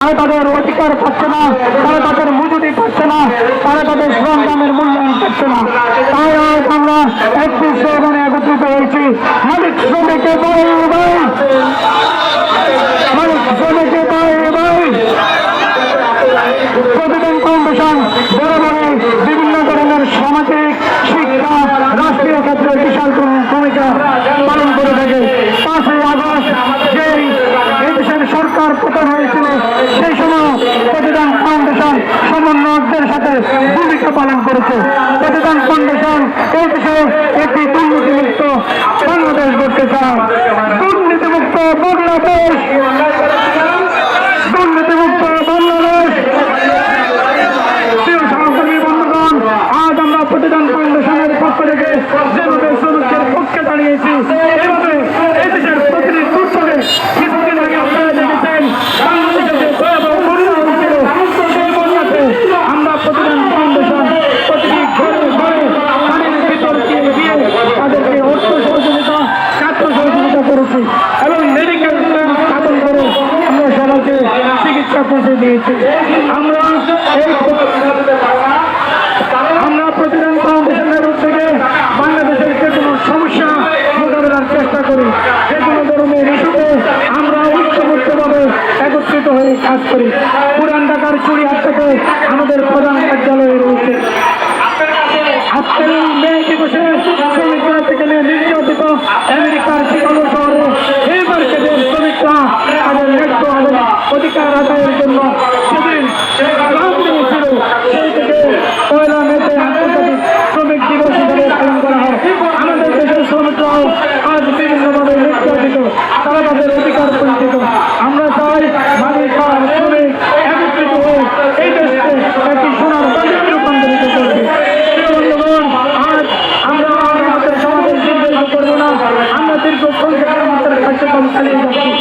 তারা তাদের অধিকার পাচ্ছে না, তারা তাদের মজুরি পাচ্ছে না, তারা তাদের শ্রম দামের মূল্যায়ন পাচ্ছে না। তাই আজ আমরা একটি স্লোগানে একত্রিত হয়েছি। মালিক শ্রমিকে ভাই। মালিক শ্রমিকে ভাই ভাই। প্রতিদিন ফাউন্ডেশন বড় বড় বিভিন্ন ধরনের সামাজিক, শিক্ষা, রাষ্ট্রীয় ক্ষেত্রে বিশাল ভূমিকা পালন করেছে। প্রতিদান ফাউন্ডেশন এই দেশে একটি দুর্নীতিমুক্ত বাংলাদেশ করতে চায়। দুর্নীতিমুক্ত বাংলাদেশ। দুর্নীতিমুক্ত বাংলাদেশ। আজ আমরা প্রতিদান ফাউন্ডেশনের পক্ষ থেকে যেভাবে শ্রমিকদের পক্ষে দাঁড়িয়েছি পৌঁছে দিয়েছি। আমরা আমরা প্রতিদিন ফাউন্ডেশনের থেকে বাংলাদেশের যে কোনো সমস্যা মোকাবেলার চেষ্টা করি, যে কোনো ধরনের ইস্যুতে আমরা ঐক্যবদ্ধভাবে একত্রিত হয়ে কাজ করি। পুরান ঢাকার চুরিহাট থেকে আমাদের প্রধান কার্যালয়ে রয়েছে। আজকের মে দিবসে শ্রমিকরা সেখানে নির্যাতিত আমেরিকার শিকাগো শহরে এই মার্কেটের শ্রমিকরা তাদের ন্যায্য অধিকার আদায়ের জন্য সেদিন লাভ দিয়েছিল সেই থেকে পয়লা মেতে আন্তর্জাতিক শ্রমিক দিবস হিসেবে পালন করা হয় আমাদের দেশের শ্রমিকরাও আজ বিভিন্নভাবে নির্যাতিত তারা তাদের অধিকার বঞ্চিত আমরা চাই মালিক আর শ্রমিক একত্রিত হয়ে এই দেশকে একটি সোনার বাণিজ্য রূপান্তরিত করবে প্রিয় বন্ধুগণ, আজ আমরা আর আমাদের সমাজের দীর্ঘ করব না আমরা দীর্ঘ